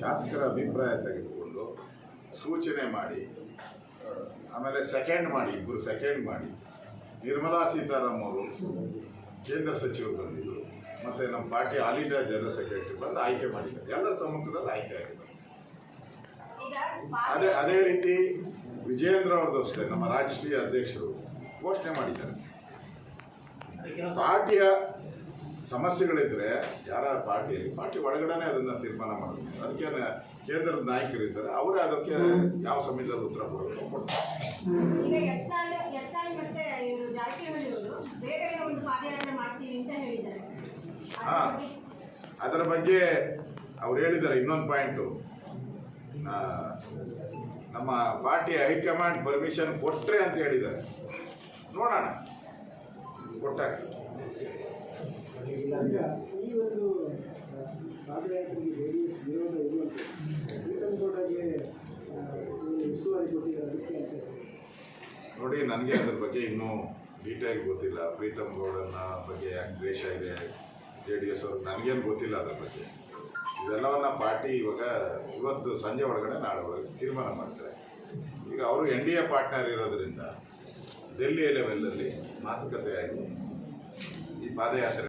ಶಾಸಕರ ಅಭಿಪ್ರಾಯ ತೆಗೆದುಕೊಂಡು ಸೂಚನೆ ಮಾಡಿ, ಆಮೇಲೆ ಸೆಕೆಂಡ್ ಮಾಡಿ ಇಬ್ಬರು ಸೆಕೆಂಡ್ ಮಾಡಿ. ನಿರ್ಮಲಾ ಸೀತಾರಾಮ್ ಅವರು ಕೇಂದ್ರ ಸಚಿವರು ಬಂದಿದ್ದರು. ಮತ್ತು ನಮ್ಮ party all India general secretary ಬಂದು ಆಯ್ಕೆ ಮಾಡಿದ್ದಾರೆ. ಎಲ್ಲ ಸಮ್ಮುಖದಲ್ಲಿ ಆಯ್ಕೆ ಆಗಿದೆ. ಈಗ ಅದೇ ಅದೇ ರೀತಿ ವಿಜಯೇಂದ್ರ ಅವ್ರದ್ದು ಅಷ್ಟೇ, ನಮ್ಮ ರಾಷ್ಟ್ರೀಯ ಅಧ್ಯಕ್ಷರು ಘೋಷಣೆ ಮಾಡಿದ್ದಾರೆ. ಪಾರ್ಟಿಯ ಸಮಸ್ಯೆಗಳಿದ್ರೆ ಯಾರ ಪಾರ್ಟಿಯಲ್ಲಿ ಪಾರ್ಟಿ ಒಳಗಡೆನೆ ಅದನ್ನ ತೀರ್ಮಾನ ಮಾಡೋದು. ಅದಕ್ಕೆ ಕೇಂದ್ರದ ನಾಯಕರು ಇದ್ದಾರೆ ಅವರೇ ಅದಕ್ಕೆ ಯಾವ ಸಮಯದಲ್ಲಿ ಉತ್ತರ ಕೊಡಬೇಕು ಹಾ. ಅದರ ಬಗ್ಗೆ ಅವ್ರು ಹೇಳಿದ್ದಾರೆ. ಇನ್ನೊಂದು ಪಾಯಿಂಟು ನಮ್ಮ ಪಾರ್ಟಿ ಹೈಕಮಾಂಡ್ ಪರ್ಮಿಷನ್ ಕೊಟ್ಟರೆ ಅಂತ ಹೇಳಿದ್ದಾರೆ. ನೋಡೋಣ. ಕೊಟ್ಟಾಗ ನೋಡಿ, ನನಗೆ ಅದ್ರ ಬಗ್ಗೆ ಇನ್ನೂ ಡೀಟೇಲ್ ಗೊತ್ತಿಲ್ಲ. ಪ್ರೀತಮ್ ಗೌಡನ ಬಗ್ಗೆ ಯಾಕೆ ದ್ವೇಷ ಇದೆ? ಜೆ ಡಿ ಎಸ್ ಅವ್ರಿಗೆ ನನಗೇನು ಗೊತ್ತಿಲ್ಲ ಅದ್ರ ಬಗ್ಗೆ. ಇದೆಲ್ಲವನ್ನ ಪಾರ್ಟಿ ಇವಾಗ ಇವತ್ತು ಸಂಜೆ ಒಳಗಡೆ ನಾಳೆ ಒಳಗೆ ತೀರ್ಮಾನ ಮಾಡ್ತಾರೆ. ಈಗ ಅವರು ಎನ್ ಡಿ ಎ ಪಾರ್ಟ್ನರ್ ಇರೋದ್ರಿಂದ ಡೆಲ್ಲಿ ಲೆವೆಲಲ್ಲಿ ಮಾತುಕತೆಯಾಗಿ ಈ ಪಾದಯಾತ್ರೆ